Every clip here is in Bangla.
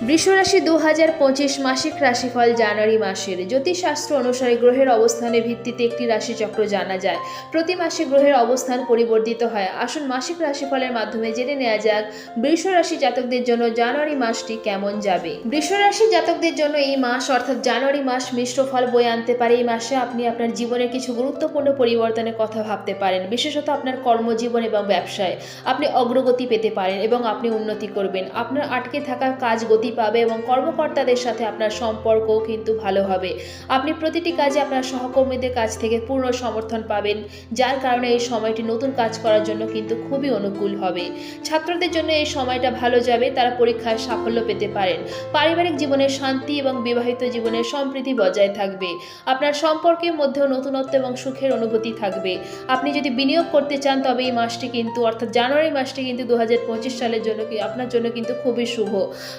বৃষরাশি দু হাজার পঁচিশ মাসিক রাশিফল জানুয়ারি মাসের। জ্যোতিষশাস্ত্র অনুসারে গ্রহের অবস্থানের ভিত্তিতে একটি রাশিচক্র জানা যায়। প্রতি মাসে গ্রহের অবস্থান পরিবর্তিত হয়। আসুন মাসিক রাশিফলের মাধ্যমে জেনে নেওয়া যাক বৃষ রাশি জাতকদের জন্য জানুয়ারি মাসটি কেমন যাবে। বৃষ রাশি জাতকদের জন্য এই মাস, অর্থাৎ জানুয়ারি মাস, মিশ্র ফল বয়ে আনতে পারে। এই মাসে আপনি আপনার জীবনের কিছু গুরুত্বপূর্ণ পরিবর্তনের কথা ভাবতে পারেন। বিশেষত আপনার কর্মজীবন এবং ব্যবসায়। আপনি অগ্রগতি পেতে পারেন এবং আপনি উন্নতি করবেন। আপনার আটকে থাকা কাজ গতি পাবে এবং কর্মকর্তাদের সাথে আপনার সম্পর্কও কিন্তু ভালো হবে। আপনি প্রতিটি কাজে আপনার সহকর্মীদের কাছ থেকে পূর্ণ সমর্থন পাবেন, যার কারণে এই সময়টি নতুন কাজ করার জন্য কিন্তু খুবই অনুকূল হবে। ছাত্রদের জন্য এই সময়টা ভালো যাবে, তারা পরীক্ষায় সাফল্য পেতে পারেন। পারিবারিক জীবনের শান্তি এবং বিবাহিত জীবনের সম্প্রীতি বজায় থাকবে। আপনার সম্পর্কের মধ্যেও নতুনত্ব এবং সুখের অনুভূতি থাকবে। আপনি যদি বিনিয়োগ করতে চান, তবে এই মাসটি কিন্তু, অর্থাৎ জানুয়ারি মাসটি কিন্তু দু হাজার পঁচিশ সালের জন্য আপনার জন্য কিন্তু খুবই শুভ।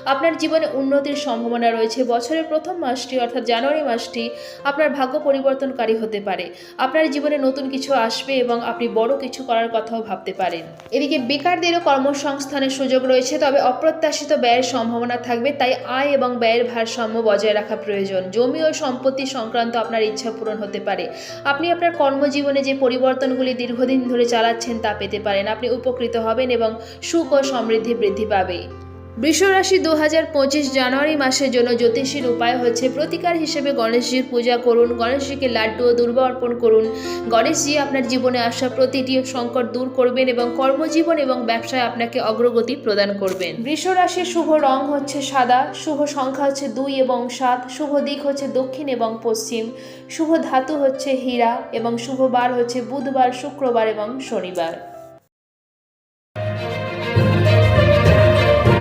আপনার জীবনে উন্নতির সম্ভাবনা রয়েছে। বছরের প্রথম মাসটি অর্থাৎ জানুয়ারি মাসটি আপনার ভাগ্য পরিবর্তনকারী হতে পারে। আপনার জীবনে নতুন কিছু আসবে এবং আপনি বড় কিছু করার কথাও ভাবতে পারেন। এদিকে বেকারদেরও কর্মসংস্থানের সুযোগ রয়েছে, তবে অপ্রত্যাশিত ব্যয়ের সম্ভাবনা থাকবে, তাই আয় এবং ব্যয়ের ভারসাম্য বজায় রাখা প্রয়োজন। জমি ও সম্পত্তি সংক্রান্ত আপনার ইচ্ছা পূরণ হতে পারে। আপনি আপনার কর্মজীবনে যে পরিবর্তনগুলি দীর্ঘদিন ধরে চালাচ্ছেন তা পেতে পারেন। আপনি উপকৃত হবেন এবং সুখ ও সমৃদ্ধি বৃদ্ধি পাবে। বৃষরাশি দু হাজার পঁচিশ জানুয়ারি মাসের জন্য জ্যোতিষীর উপায় হচ্ছে প্রতিকার হিসেবে গণেশজির পূজা করুন, গণেশজিকে লাড্ডু ও দুর্বা অর্পণ করুন। গণেশজি আপনার জীবনে আসা প্রতিটি সংকট দূর করবেন এবং কর্মজীবন এবং ব্যবসায় আপনাকে অগ্রগতি প্রদান করবেন। বৃষরাশির শুভ রং হচ্ছে সাদা, শুভ সংখ্যা হচ্ছে দুই এবং সাত, শুভ দিক হচ্ছে দক্ষিণ এবং পশ্চিম, শুভ ধাতু হচ্ছে হীরা এবং শুভ বার হচ্ছে বুধবার, শুক্রবার এবং শনিবার।